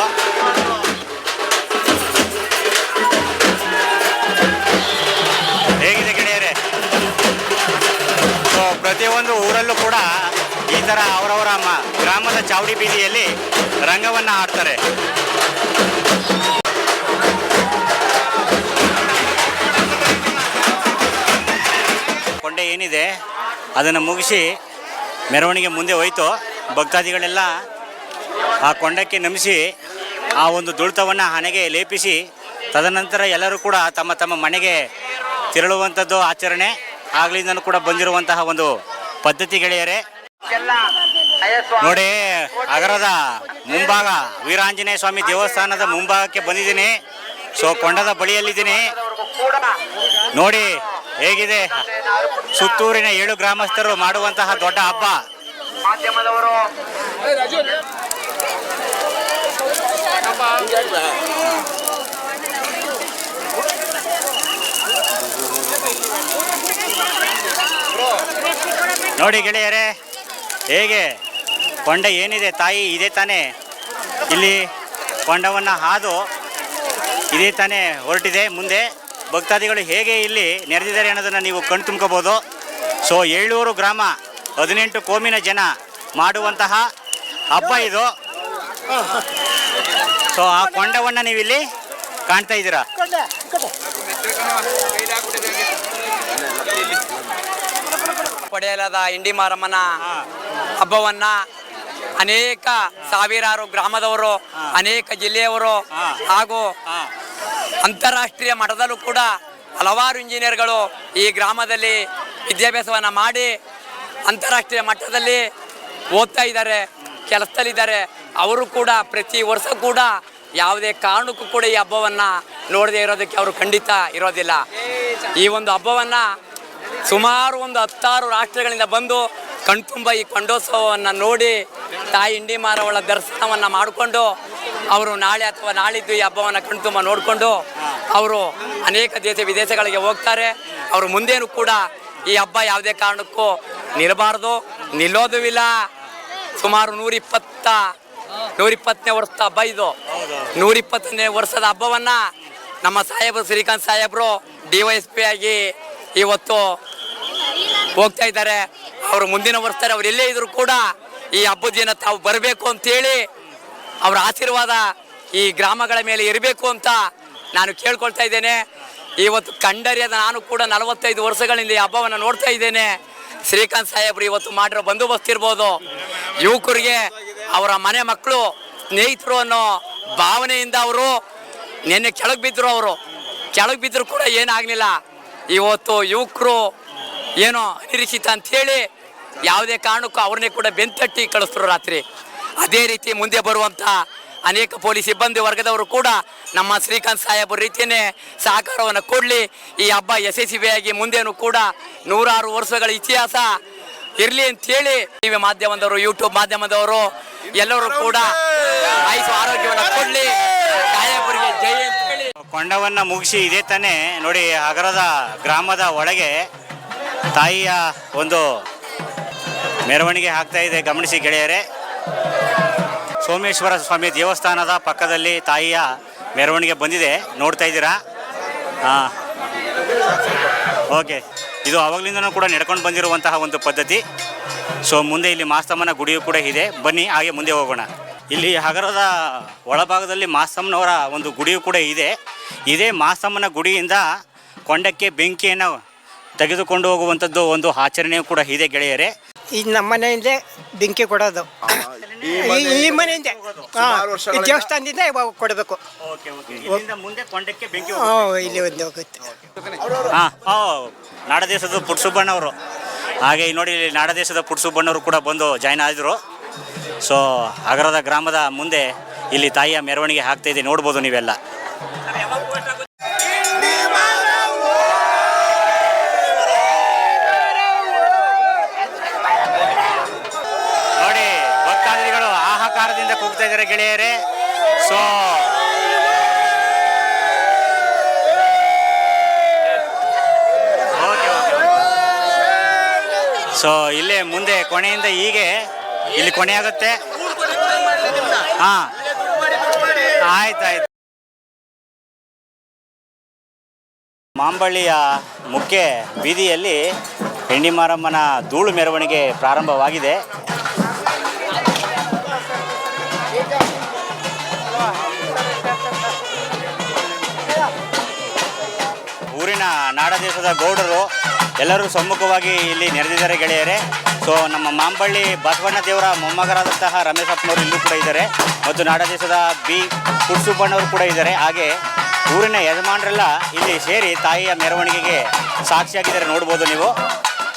ಹೇಗಿದೆ ಗೆಳೆಯರೆ? ಸೊ ಪ್ರತಿಯೊಂದು ಊರಲ್ಲೂ ಕೂಡ ಈ ಥರ ಅವರವರ ಗ್ರಾಮದ ಚಾವಡಿ ಬೀದಿಯಲ್ಲಿ ರಂಗವನ್ನು ಆಡ್ತಾರೆ. ಏನಿದೆ, ಅದನ್ನು ಮುಗಿಸಿ ಮೆರವಣಿಗೆ ಮುಂದೆ ಹೋಯ್ತು. ಭಕ್ತಾದಿಗಳೆಲ್ಲ ಆ ಕೊಂಡಕ್ಕೆ ನಮಿಸಿ ಆ ಒಂದು ದುಳಿತವನ್ನು ಹಣೆಗೆ ಲೇಪಿಸಿ, ತದನಂತರ ಎಲ್ಲರೂ ಕೂಡ ತಮ್ಮ ತಮ್ಮ ಮನೆಗೆ ತೆರಳುವಂಥದ್ದು ಆಚರಣೆ. ಆಗ್ಲಿಂದನೂ ಕೂಡ ಬಂದಿರುವಂತಹ ಒಂದು ಪದ್ಧತಿ ಗೆಳೆಯರೆ. ನೋಡಿ ಅಗರದ ಮುಂಭಾಗ, ವೀರಾಂಜನೇಯ ಸ್ವಾಮಿ ದೇವಸ್ಥಾನದ ಮುಂಭಾಗಕ್ಕೆ ಬಂದಿದ್ದೀನಿ. ಸೊ, ಕೊಂಡದ ಬಳಿಯಲ್ಲಿದ್ದೀನಿ. ನೋಡಿ ಹೇಗಿದೆ? ಸುತ್ತೂರಿನ ಏಳು ಗ್ರಾಮಸ್ಥರು ಮಾಡುವಂತಹ ದೊಡ್ಡ ಹಬ್ಬ. ನೋಡಿ ಗೆಳೆಯರೇ ಹೇಗೆ? ಕೊಂಡ ಏನಿದೆ ತಾಯಿ ಇದೇ ತಾನೇ? ಇಲ್ಲಿ ಕೊಂಡವನ್ನು ಹಾದು ಇದೇ ತಾನೇ ಹೊರಟಿದೆ ಮುಂದೆ ಭಕ್ತಾದಿಗಳು ಹೇಗೆ ಇಲ್ಲಿ ನೆರೆದಿದ್ದಾರೆ ಅನ್ನೋದನ್ನು ನೀವು ಕಣ್ ತುಂಬ್ಕೋಬೋದು. ಸೊ ಏಳೂರು ಗ್ರಾಮ ಹದಿನೆಂಟು ಕೋಮಿನ ಜನ ಮಾಡುವಂತಹ ಹಬ್ಬ ಇದು. ಸೊ ಆ ಕೊಂಡವನ್ನು ನೀವಿಲ್ಲಿ ಕಾಣ್ತಾ ಇದ್ದೀರಾ? ಪಡೆಯಲಾದ ಇಂಡಿ ಮಾರಮ್ಮನ ಹಬ್ಬವನ್ನ ಅನೇಕ ಸಾವಿರಾರು ಗ್ರಾಮದವರು ಅನೇಕ ಜಿಲ್ಲೆಯವರು. ಹಾಗೂ ಅಂತಾರಾಷ್ಟ್ರೀಯ ಮಟ್ಟದಲ್ಲೂ ಕೂಡ ಹಲವಾರು ಇಂಜಿನಿಯರ್ಗಳು ಈ ಗ್ರಾಮದಲ್ಲಿ ವಿದ್ಯಾಭ್ಯಾಸವನ್ನು ಮಾಡಿ ಅಂತಾರಾಷ್ಟ್ರೀಯ ಮಟ್ಟದಲ್ಲಿ ಓದ್ತಾ ಇದ್ದಾರೆ, ಕೆಲಸದಲ್ಲಿದ್ದಾರೆ. ಅವರು ಕೂಡ ಪ್ರತಿ ವರ್ಷ ಕೂಡ ಯಾವುದೇ ಕಾರಣಕ್ಕೂ ಕೂಡ ಈ ಹಬ್ಬವನ್ನು ನೋಡದೇ ಇರೋದಕ್ಕೆ ಅವರು ಖಂಡಿತ ಇರೋದಿಲ್ಲ. ಈ ಒಂದು ಹಬ್ಬವನ್ನು ಸುಮಾರು ಒಂದು ಹತ್ತಾರು ರಾಷ್ಟ್ರಗಳಿಂದ ಬಂದು ಕಣ್ತುಂಬ ಈ ಕೊಂಡೋತ್ಸವವನ್ನು ನೋಡಿ ತಾಯಿ ಹಿಂಡಿ ಮಾರವಳ ದರ್ಶನವನ್ನು ಮಾಡಿಕೊಂಡು ಅವರು ನಾಳೆ ಅಥವಾ ನಾಳಿದ್ದು ಈ ಹಬ್ಬವನ್ನು ಕಣ್ತುಂಬ ನೋಡಿಕೊಂಡು ಅವರು ಅನೇಕ ದೇಶ ವಿದೇಶಗಳಿಗೆ ಹೋಗ್ತಾರೆ. ಅವರು ಮುಂದೇನು ಕೂಡ ಈ ಹಬ್ಬ ಯಾವುದೇ ಕಾರಣಕ್ಕೂ ನಿಲ್ಲಬಾರ್ದು. ನಿಲ್ಲೋದು ಇಲ್ಲ ಸುಮಾರು ನೂರಿಪ್ಪತ್ತ, ನೂರಿಪ್ಪತ್ತನೇ ವರ್ಷದ ಹಬ್ಬ ಇದು. ನೂರಿಪ್ಪತ್ತನೇ ವರ್ಷದ ಹಬ್ಬವನ್ನು ನಮ್ಮ ಸಾಹೇಬರು, ಶ್ರೀಕಾಂತ್ ಸಾಹೇಬರು ಡಿ ವೈ ಎಸ್ ಪಿ ಆಗಿ ಇವತ್ತು ಹೋಗ್ತಾ ಇದ್ದಾರೆ. ಅವರು ಮುಂದಿನ ವರ್ಷದಲ್ಲಿ ಅವ್ರು ಎಲ್ಲೇ ಇದ್ರು ಕೂಡ ಈ ಹಬ್ಬದ ದಿನ ತಾವು ಬರಬೇಕು ಅಂತೇಳಿ ಅವರ ಆಶೀರ್ವಾದ ಈ ಗ್ರಾಮಗಳ ಮೇಲೆ ಇರಬೇಕು ಅಂತ ನಾನು ಕೇಳ್ಕೊಳ್ತಾ ಇದ್ದೇನೆ. ಇವತ್ತು ಕಂಡರಿಯದ ನಾನು ಕೂಡ ನಲವತ್ತೈದು ವರ್ಷಗಳಿಂದ ಈ ಹಬ್ಬವನ್ನು ನೋಡ್ತಾ ಇದ್ದೇನೆ. ಶ್ರೀಕಾಂತ್ ಸಾಹೇಬ್ರು ಇವತ್ತು ಮಾಡಿರೋ ಬಂದೋಬಸ್ತ್ ಇರ್ಬೋದು. ಯುವಕರಿಗೆ ಅವರ ಮನೆ ಮಕ್ಕಳು, ಸ್ನೇಹಿತರು ಅನ್ನೋ ಭಾವನೆಯಿಂದ ಅವರು ನಿನ್ನೆ ಕೆಳಗೆ ಬಿದ್ದರು ಅವರು. ಕೆಳಗೆ ಬಿದ್ದರೂ ಕೂಡ ಏನಾಗಲಿಲ್ಲ. ಇವತ್ತು ಯುವಕರು ಏನೋ ಅನಿರೀಕ್ಷಿತ ಅಂಥೇಳಿ ಯಾವುದೇ ಕಾರಣಕ್ಕೂ ಅವ್ರನ್ನೇ ಕೂಡ ಬೆಂತಟ್ಟಿ ಕಳಿಸ್ತರು ರಾತ್ರಿ. ಅದೇ ರೀತಿ ಮುಂದೆ ಬರುವಂಥ ಅನೇಕ ಪೊಲೀಸ್ ಸಿಬ್ಬಂದಿ ವರ್ಗದವರು ಕೂಡ ನಮ್ಮ ಶ್ರೀಕಾಂತ್ ಸಾಹೇಬ್ ರೀತಿಯೇ ಸಹಕಾರವನ್ನು ಕೊಡಲಿ. ಈ ಹಬ್ಬ ಯಶಸ್ವಿಯಾಗಿ ಮುಂದೇನು ಕೂಡ ನೂರಾರು ವರ್ಷಗಳ ಇತಿಹಾಸ ಇರಲಿ ಅಂತೇಳಿ ಟಿ ವಿ ಮಾಧ್ಯಮದವರು ಯೂಟ್ಯೂಬ್ ಮಾಧ್ಯಮದವರು ಎಲ್ಲರೂ ಕೂಡ ಆಯುಷು ಆರೋಗ್ಯವನ್ನು ಕೊಡಲಿ. ಸಾಹೇಬರಿಗೆ ಜಯ ಅಂತೇಳಿ. ಕೊಂಡವನ್ನು ಮುಗಿಸಿ ಇದೇ ತಾನೇ ನೋಡಿ ಹಗರದ ಗ್ರಾಮದ ಒಳಗೆ ತಾಯಿಯ ಒಂದು ಮೆರವಣಿಗೆ ಆಗ್ತಾ ಇದೆ. ಗಮನಿಸಿ ಗೆಳೆಯರೇ. ಸೋಮೇಶ್ವರ ಸ್ವಾಮಿ ದೇವಸ್ಥಾನದ ಪಕ್ಕದಲ್ಲಿ ತಾಯಿಯ ಮೆರವಣಿಗೆ ಬಂದಿದೆ. ನೋಡ್ತಾ ಇದ್ದೀರಾ? ಹಾಂ ಓಕೆ. ಇದು ಆವಾಗಲಿಂದನೂ ಕೂಡ ನಡ್ಕೊಂಡು ಬಂದಿರುವಂತಹ ಒಂದು ಪದ್ಧತಿ. ಸೊ, ಮುಂದೆ ಇಲ್ಲಿ ಮಾಸ್ತಮ್ಮನ ಗುಡಿಯೂ ಕೂಡ ಇದೆ. ಬನ್ನಿ, ಹಾಗೆ ಮುಂದೆ ಹೋಗೋಣ. ಇಲ್ಲಿ ಹಗರದ ಒಳಭಾಗದಲ್ಲಿ ಮಾಸ್ತಮ್ಮನವರ ಒಂದು ಗುಡಿಯೂ ಕೂಡ ಇದೆ. ಇದೇ ಮಾಸ್ತಮ್ಮನ ಗುಡಿಯಿಂದ ಕೊಂಡಕ್ಕೆ ಬೆಂಕಿಯನ್ನು ತೆಗೆದುಕೊಂಡು ಹೋಗುವಂಥದ್ದು ಒಂದು ಆಚರಣೆಯೂ ಕೂಡ ಇದೆ ಗೆಳೆಯರೇ. ಈಗ ನಮ್ಮ ಮನೆಯಿಂದ ಬೆಂಕಿ ಕೊಡೋದು. ಈ- ಈ ಮನೆಯಿಂದ. ದೇವಸ್ಥಾನದಿಂದ ಇವಾಗ ಕೊಡಬೇಕು. Okay okay. ಇಲ್ಲಿಂದ ಮುಂದೆ ಕೊಂಡಕ್ಕೆ ಬೆಂಕಿ ಹ್ಞೂ ಇಲ್ಲಿ ಒಂದು ಹೋಗುತ್ತೆ. ನಾಡ ದೇಶದ ಪುಟ್ಸುಬ್ಬಣ್ಣವರು. ಹಾಗೆ ನೋಡಿ ಇಲ್ಲಿ ನಾಡದೇಶದ ಪುಟ್ಸುಬ್ಬಣ್ಣವರು ಕೂಡ ಬಂದು ಜಾಯ್ನ್ ಆದರು. ಸೊ ಅಗರದ ಗ್ರಾಮದ ಮುಂದೆ ಇಲ್ಲಿ ತಾಯಿಯ ಮೆರವಣಿಗೆ ಆಗ್ತಾ ಇದೆ ನೋಡ್ಬೋದು ನೀವೆಲ್ಲ. ಇದ್ದಾರೆ ಗೆಳೆಯರೇ. ಸೊ ಸೊ ಇಲ್ಲೇ ಮುಂದೆ ಕೊನೆಯಿಂದ ಹೀಗೆ, ಇಲ್ಲಿ ಕೊನೆ ಆಗುತ್ತೆ. ಹಾಂ. ಆಯ್ತಾಯ್ತು. ಆಯ್ತು ಮಾಂಬಳ್ಳಿಯ ಮುಖ್ಯ ಬೀದಿಯಲ್ಲಿ ಹೆಂಡಿ ಮಾರಮ್ಮನ ಧೂಳು ಮೆರವಣಿಗೆ ಪ್ರಾರಂಭವಾಗಿದೆ. ನಾಡದೇಶದ ಗೌಡರು ಎಲ್ಲರೂ ಸಮ್ಮುಖವಾಗಿ ಇಲ್ಲಿ ನೆರೆದಿದ್ದಾರೆ ಗೆಳೆಯರೇ. ಸೊ ನಮ್ಮ ಮಾಂಬಳ್ಳಿ ಬಸವಣ್ಣ ದೇವರ ಮೊಮ್ಮಗರಾದಂತಹ ರಮೇಶಪ್ಪನವರು ಇಲ್ಲೂ ಕೂಡ ಇದ್ದಾರೆ. ಮತ್ತು ನಾಡದೇಶದ ಬಿ ಕುಡ್ಸುಬ್ಬಣ್ಣವರು ಕೂಡ ಇದ್ದಾರೆ. ಹಾಗೆ ಊರಿನ ಯಜಮಾನರೆಲ್ಲ ಇಲ್ಲಿ ಸೇರಿ ತಾಯಿಯ ಮೆರವಣಿಗೆಗೆ ಸಾಕ್ಷಿಯಾಗಿದ್ದಾರೆ ನೋಡ್ಬೋದು ನೀವು.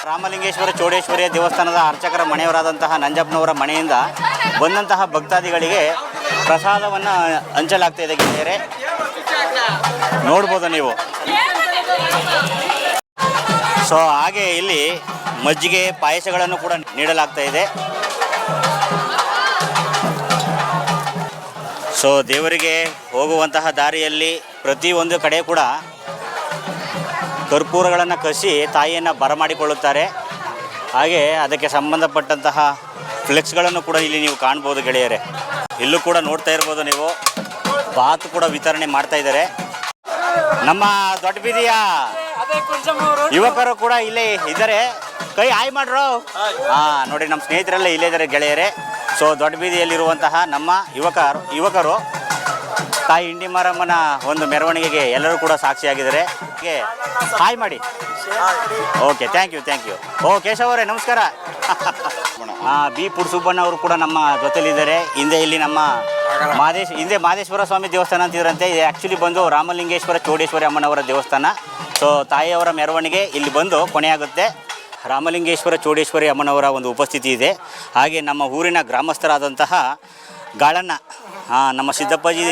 ರಾಮಲಿಂಗೇಶ್ವರ ಚೌಡೇಶ್ವರಿಯ ದೇವಸ್ಥಾನದ ಅರ್ಚಕರ ಮನೆಯವರಾದಂತಹ ನಂಜಪ್ಪನವರ ಮನೆಯಿಂದ ಬಂದಂತಹ ಭಕ್ತಾದಿಗಳಿಗೆ ಪ್ರಸಾದವನ್ನು ಹಂಚಲಾಗ್ತಾ ಇದೆ ಗೆಳೆಯರೇ. ನೋಡ್ಬೋದು ನೀವು. ಸೊ ಹಾಗೆ ಇಲ್ಲಿ ಮಜ್ಜಿಗೆ ಪಾಯಸಗಳನ್ನು ಕೂಡ ನೀಡಲಾಗ್ತಾ ಇದೆ. ಸೊ ದೇವರಿಗೆ ಹೋಗುವಂತಹ ದಾರಿಯಲ್ಲಿ ಪ್ರತಿಯೊಂದು ಕಡೆ ಕೂಡ ಕರ್ಪೂರಗಳನ್ನು ಕಸಿ ತಾಯಿಯನ್ನು ಬರಮಾಡಿಕೊಳ್ಳುತ್ತಾರೆ. ಹಾಗೆ ಅದಕ್ಕೆ ಸಂಬಂಧಪಟ್ಟಂತಹ ಫ್ಲೆಕ್ಸ್ಗಳನ್ನು ಕೂಡ ಇಲ್ಲಿ ನೀವು ಕಾಣ್ಬೋದು ಗೆಳೆಯರೆ. ಇಲ್ಲೂ ಕೂಡ ನೋಡ್ತಾ ಇರ್ಬೋದು ನೀವು. ಬಾತ್ ಕೂಡ ವಿತರಣೆ ಮಾಡ್ತಾ ಇದ್ದಾರೆ. ನಮ್ಮ ದೊಡ್ಡ ಬೀದಿಯ ಯುವಕರು ಕೂಡ ಇಲ್ಲೇ ಇದ್ದಾರೆ. ಕೈ ಹಾಯ್ ಮಾಡ್ರು? ಹಾ ನೋಡಿ ನಮ್ಮ ಸ್ನೇಹಿತರೆಲ್ಲ ಇಲ್ಲೇ ಇದ್ದಾರೆ ಗೆಳೆಯರೇ. ಸೊ ದೊಡ್ಡ ಬೀದಿಯಲ್ಲಿರುವಂತಹ ನಮ್ಮ ಯುವಕರು ಯುವಕರು ತಾಯಿ ಇಂಡಿ ಮಾರಮ್ಮನ ಒಂದು ಮೆರವಣಿಗೆಗೆ ಎಲ್ಲರೂ ಕೂಡ ಸಾಕ್ಷಿಯಾಗಿದ್ದಾರೆ. ಹಾಯ್ ಮಾಡಿ. Okay thank you thank you ಓ ಕೇಶವ್ ಅವರೇ ನಮಸ್ಕಾರ. ಬಿ ಪುಡ್ಸುಬ್ಬಣ್ಣ ಅವರು ಕೂಡ ನಮ್ಮ ಜೊತೆಲಿದ್ದಾರೆ. ಹಿಂದೆ ಇಲ್ಲಿ ನಮ್ಮ ಮಾದೇಶ್, ಹಿಂದೆ ಮಾದೇಶ್ವರ ಸ್ವಾಮಿ ದೇವಸ್ಥಾನ ಅಂತಿದ್ರಂತೆ. ಇದು ಆ್ಯಕ್ಚುಲಿ ಬಂದು ರಾಮಲಿಂಗೇಶ್ವರ ಚೌಡೇಶ್ವರಿ ಅಮ್ಮನವರ ದೇವಸ್ಥಾನ. ಸೊ ತಾಯಿಯವರ ಮೆರವಣಿಗೆ ಇಲ್ಲಿ ಬಂದು ಕೊನೆಯಾಗುತ್ತೆ. ರಾಮಲಿಂಗೇಶ್ವರ ಚೌಡೇಶ್ವರಿ ಅಮ್ಮನವರ ಒಂದು ಉಪಸ್ಥಿತಿ ಇದೆ. ಹಾಗೆ ನಮ್ಮ ಊರಿನ ಗ್ರಾಮಸ್ಥರಾದಂತಹ ಗಾಳಣ್ಣ ನಮ್ಮ ಸಿದ್ದಪ್ಪಾಜಿ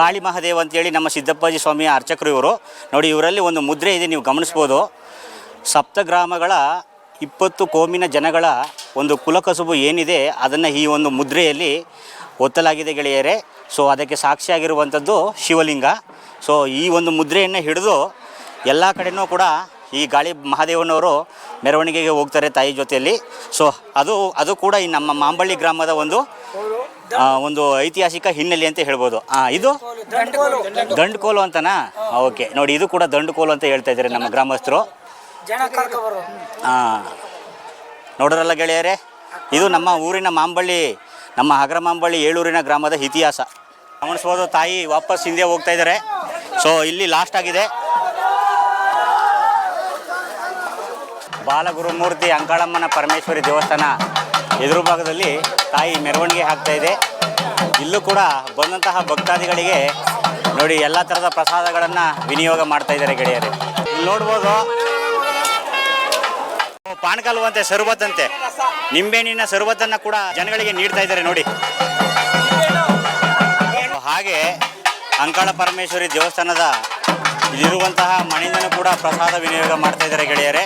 ಗಾಳಿ ಮಹಾದೇವ್ ಅಂತೇಳಿ ನಮ್ಮ ಸಿದ್ದಪ್ಪಾಜಿ ಸ್ವಾಮಿಯ ಅರ್ಚಕರು ಇವರು. ನೋಡಿ, ಇವರಲ್ಲಿ ಒಂದು ಮುದ್ರೆ ಇದೆ, ನೀವು ಗಮನಿಸ್ಬೋದು. ಸಪ್ತಗ್ರಾಮಗಳ ಇಪ್ಪತ್ತು ಕೋಮಿನ ಜನಗಳ ಒಂದು ಕುಲಕಸುಬು ಏನಿದೆ ಅದನ್ನು ಈ ಒಂದು ಮುದ್ರೆಯಲ್ಲಿ ಒತ್ತಲಾಗಿದೆ ಗೆಳೆಯರೇ. ಸೊ ಅದಕ್ಕೆ ಸಾಕ್ಷಿಯಾಗಿರುವಂಥದ್ದು ಶಿವಲಿಂಗ. ಸೊ ಈ ಒಂದು ಮುದ್ರೆಯನ್ನು ಹಿಡಿದು ಎಲ್ಲ ಕಡೆಯೂ ಕೂಡ ಈ ಗಾಳಿ ಮಹಾದೇವನವರು ಮೆರವಣಿಗೆಗೆ ಹೋಗ್ತಾರೆ ತಾಯಿ ಜೊತೆಯಲ್ಲಿ. ಸೊ ಅದು ಅದು ಕೂಡ ಈ ನಮ್ಮ ಮಾಂಬಳ್ಳಿ ಗ್ರಾಮದ ಒಂದು ಒಂದು ಐತಿಹಾಸಿಕ ಹಿನ್ನೆಲೆ ಅಂತ ಹೇಳ್ಬೋದು. ಹಾಂ ಇದು? ದಂಡುಕೋಲು. ಅಂತನಾ? ಓಕೆ. ನೋಡಿ ಇದು ಕೂಡ ದಂಡುಕೋಲು ಅಂತ ಹೇಳ್ತಾ ಇದ್ದಾರೆ ನಮ್ಮ ಗ್ರಾಮಸ್ಥರು. ನೋಡ್ರಲ್ಲ ಗೆಳೆಯರೇ, ಇದು ನಮ್ಮ ಊರಿನ ಮಾಂಬಳ್ಳಿ, ನಮ್ಮ ಹಗರಮಾಂಬಳ್ಳಿ ಏಳೂರಿನ ಗ್ರಾಮದ ಇತಿಹಾಸ. ಗಮನಿಸ್ಬೋದು, ತಾಯಿ ವಾಪಸ್ ಹಿಂದೆ ಹೋಗ್ತಾ ಇದ್ದಾರೆ. ಸೊ ಇಲ್ಲಿ ಲಾಸ್ಟ್ ಆಗಿದೆ. ಬಾಲಗುರುಮೂರ್ತಿ ಅಂಕಾಳಮ್ಮನ ಪರಮೇಶ್ವರಿ ದೇವಸ್ಥಾನ ಎದುರು ಭಾಗದಲ್ಲಿ ತಾಯಿ ಮೆರವಣಿಗೆ ಆಗ್ತಾ ಇದೆ. ಇಲ್ಲೂ ಕೂಡ ಬಂದಂತಹ ಭಕ್ತಾದಿಗಳಿಗೆ ನೋಡಿ, ಎಲ್ಲ ಥರದ ಪ್ರಸಾದಗಳನ್ನು ವಿನಿಯೋಗ ಮಾಡ್ತಾ ಇದ್ದಾರೆ ಗೆಳೆಯರು. ಇಲ್ಲಿ ನೋಡ್ಬೋದು ಪಾನಕಲ್ಲು ಸರ್ಬತ್ತಂತೆ ನಿಂಬೆಹಣ್ಣಿನ ಸರ್ಬತ್ತನ್ನು ಕೂಡ ಜನಗಳಿಗೆ ನೀಡ್ತಾ ಇದ್ದಾರೆ ನೋಡಿ. ಹಾಗೆ ಅಂಕಾಳ ಪರಮೇಶ್ವರಿ ದೇವಸ್ಥಾನದ ಇಲ್ಲಿರುವಂತಹ ಮನೆಯಿಂದನೂ ಕೂಡ ಪ್ರಸಾದ ವಿನಿಯೋಗ ಮಾಡ್ತಾ ಇದ್ದಾರೆ ಗೆಳೆಯರೇ.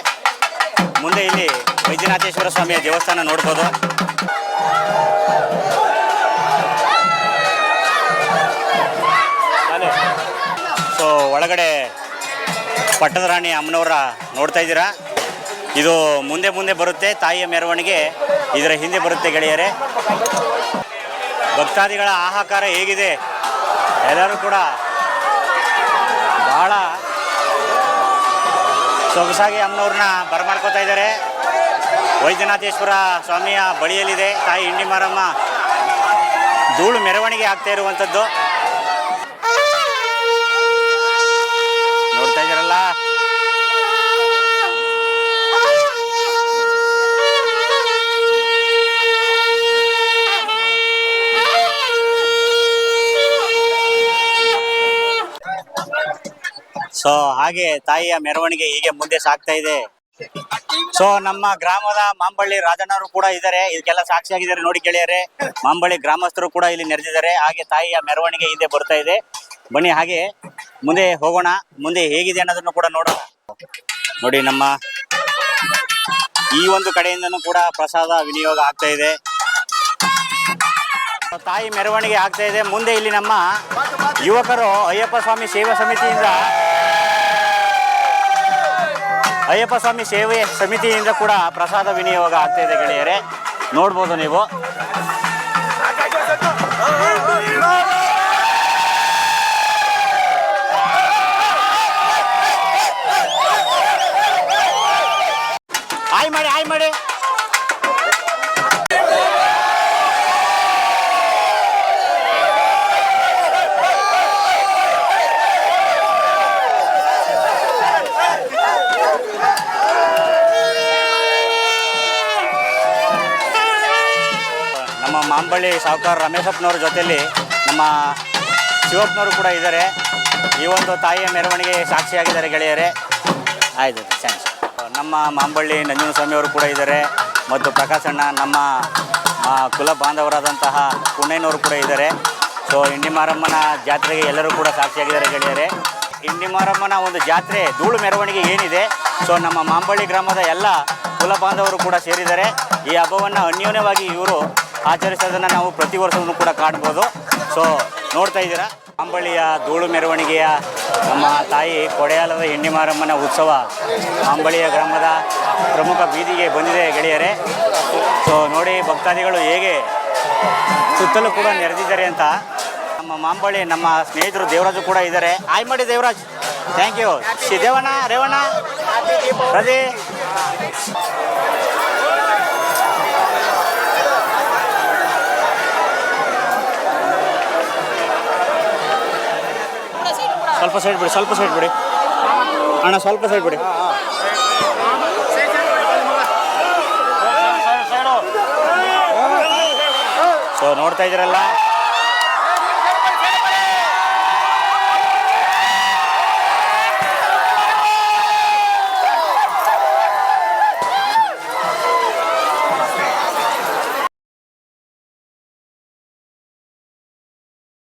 ಮುಂದೆ ಇಲ್ಲಿ ವೈದ್ಯನಾಥೇಶ್ವರ ಸ್ವಾಮಿಯ ದೇವಸ್ಥಾನ ನೋಡ್ಬೋದು. ಸೊ ಒಳಗಡೆ ಪಟ್ಟದ ರಾಣಿ ಅಮ್ಮನವರ ನೋಡ್ತಾ ಇದ್ದೀರಾ? ಇದು ಮುಂದೆ ಮುಂದೆ ಬರುತ್ತೆ, ತಾಯಿಯ ಮೆರವಣಿಗೆ ಇದರ ಹಿಂದೆ ಬರುತ್ತೆ ಗೆಳೆಯರೇ. ಭಕ್ತಾದಿಗಳ ಆಹಾಕಾರ ಹೇಗಿದೆ? ಎಲ್ಲರೂ ಕೂಡ ಬಹಳ ಸೊಗಸಾಗಿ ಅಮ್ಮನವ್ರನ್ನ ಬರಮಾಡ್ಕೋತಾ ಇದ್ದಾರೆ. ವೈದ್ಯನಾಥೇಶ್ವರ ಸ್ವಾಮಿಯ ಬಳಿಯಲ್ಲಿದೆ. ತಾಯಿ ಇಂಡಿ ಮಾರಮ್ಮ ಧೂಳು ಮೆರವಣಿಗೆ ಆಗ್ತಾ ಇರುವಂಥದ್ದು ನೋಡ್ತಾ ಇದ್ದೀರಲ್ಲ ಸೊ ಹಾಗೆ ತಾಯಿಯ ಮೆರವಣಿಗೆ ಹೀಗೆ ಮುಂದೆ ಸಾಗ್ತಾ ಇದೆ. ಸೊ ನಮ್ಮ ಗ್ರಾಮದ ಮಾಂಬಳ್ಳಿ ರಾಜಣ್ಣರು ಕೂಡ ಇದ್ದಾರೆ. ಇದಕ್ಕೆಲ್ಲ ಸಾಕ್ಷಿಯಾಗಿದ್ದಾರೆ ನೋಡಿ ಗೆಳೆಯರೆ. ಮಾಂಬಳ್ಳಿ ಗ್ರಾಮಸ್ಥರು ಕೂಡ ಇಲ್ಲಿ ನೆರೆದಿದ್ದಾರೆ. ಹಾಗೆ ತಾಯಿಯ ಮೆರವಣಿಗೆ ಹಿಂದೆ ಬರ್ತಾ ಇದೆ. ಬನ್ನಿ ಹಾಗೆ ಮುಂದೆ ಹೋಗೋಣ. ಮುಂದೆ ಹೇಗಿದೆ ಅನ್ನೋದನ್ನು ಕೂಡ ನೋಡೋಣ. ನೋಡಿ ನಮ್ಮ ಈ ಒಂದು ಕಡೆಯಿಂದನೂ ಕೂಡ ಪ್ರಸಾದ ವಿನಿಯೋಗ ಆಗ್ತಾ ಇದೆ. ತಾಯಿ ಮೆರವಣಿಗೆ ಆಗ್ತಾ ಇದೆ. ಮುಂದೆ ಇಲ್ಲಿ ನಮ್ಮ ಯುವಕರು ಅಯ್ಯಪ್ಪ ಸ್ವಾಮಿ ಸೇವಾ ಸಮಿತಿಯಿಂದ ಅಯ್ಯಪ್ಪ ಸ್ವಾಮಿ ಸೇವೆ ಸಮಿತಿಯಿಂದ ಕೂಡ ಪ್ರಸಾದ ವಿನಿಯೋಗ ಆಗ್ತಾ ಇದೆ ಗೆಳೆಯರೇ. ನೋಡ್ಬೋದು ನೀವು. ಮಾಂಬಳ್ಳಿ ಸಾವುಕಾರ ರಮೇಶಪ್ಪನವ್ರ ಜೊತೆಯಲ್ಲಿ ನಮ್ಮ ಶಿವಪ್ಪನವರು ಕೂಡ ಇದ್ದಾರೆ. ಈ ಒಂದು ತಾಯಿಯ ಮೆರವಣಿಗೆ ಸಾಕ್ಷಿಯಾಗಿದ್ದಾರೆ ಗೆಳೆಯರೇ. ಆಯ್ತು ಥ್ಯಾಂಕ್ಸ್ ನಮ್ಮ ಮಾಂಬಳ್ಳಿ ನಂಜುನಸ್ವಾಮಿಯವರು ಕೂಡ ಇದ್ದಾರೆ. ಮತ್ತು ಪ್ರಕಾಶಣ್ಣ ನಮ್ಮ ಕುಲ ಬಾಂಧವರಾದಂತಹ ಪುಣ್ಯನವರು ಕೂಡ ಇದ್ದಾರೆ. ಸೊ ಇಂಡಿ ಮಾರಮ್ಮನ ಜಾತ್ರೆಗೆ ಎಲ್ಲರೂ ಕೂಡ ಸಾಕ್ಷಿಯಾಗಿದ್ದಾರೆ ಗೆಳೆಯರೇ. ಇಂಡಿ ಮಾರಮ್ಮನ ಒಂದು ಜಾತ್ರೆ, ಧೂಳು ಮೆರವಣಿಗೆ ಏನಿದೆ ಸೊ ನಮ್ಮ ಮಾಂಬಳ್ಳಿ ಗ್ರಾಮದ ಎಲ್ಲ ಕುಲ ಬಾಂಧವರು ಕೂಡ ಸೇರಿದ್ದಾರೆ. ಈ ಹಬ್ಬವನ್ನು ಅನ್ಯೋನ್ಯವಾಗಿ ಇವರು ಆಚರಿಸೋದನ್ನು ನಾವು ಪ್ರತಿ ವರ್ಷವೂ ಕೂಡ ಕಾಣ್ಬೋದು. ಸೊ ನೋಡ್ತಾ ಇದ್ದೀರಾ? ಅಂಬಳಿಯ ಧೂಳು ಮೆರವಣಿಗೆಯ ನಮ್ಮ ತಾಯಿ ಕೊಡೆಯಾಲದ ಹೆಣ್ಣಿ ಮಾರಮ್ಮನ ಉತ್ಸವ ಅಂಬಳಿಯ ಗ್ರಾಮದ ಪ್ರಮುಖ ಬೀದಿಗೆ ಬಂದಿದೆ ಗೆಳೆಯರೇ. ಸೊ ನೋಡಿ ಭಕ್ತಾದಿಗಳು ಹೇಗೆ ಸುತ್ತಲೂ ಕೂಡ ನೆರೆದಿದ್ದಾರೆ ಅಂತ. ನಮ್ಮ ಮಾಂಬಳಿ ನಮ್ಮ ಸ್ನೇಹಿತರು ದೇವರಾಜು ಕೂಡ ಇದ್ದಾರೆ. ಆಯ್ ಮಾಡಿ Devaraj. Thank you Shri Devanna, Revanna. ರಜೆ ಸ್ವಲ್ಪ ಸೈಡ್ ಬಿಡಿ ಸ್ವಲ್ಪ ಸೈಡ್ ಬಿಡಿ. ಅಣ್ಣ ಸ್ವಲ್ಪ ಸೈಡ್ ಬಿಡಿ. ಸೊ ನೋಡ್ತಾ ಇದ್ದೀರಲ್ಲ?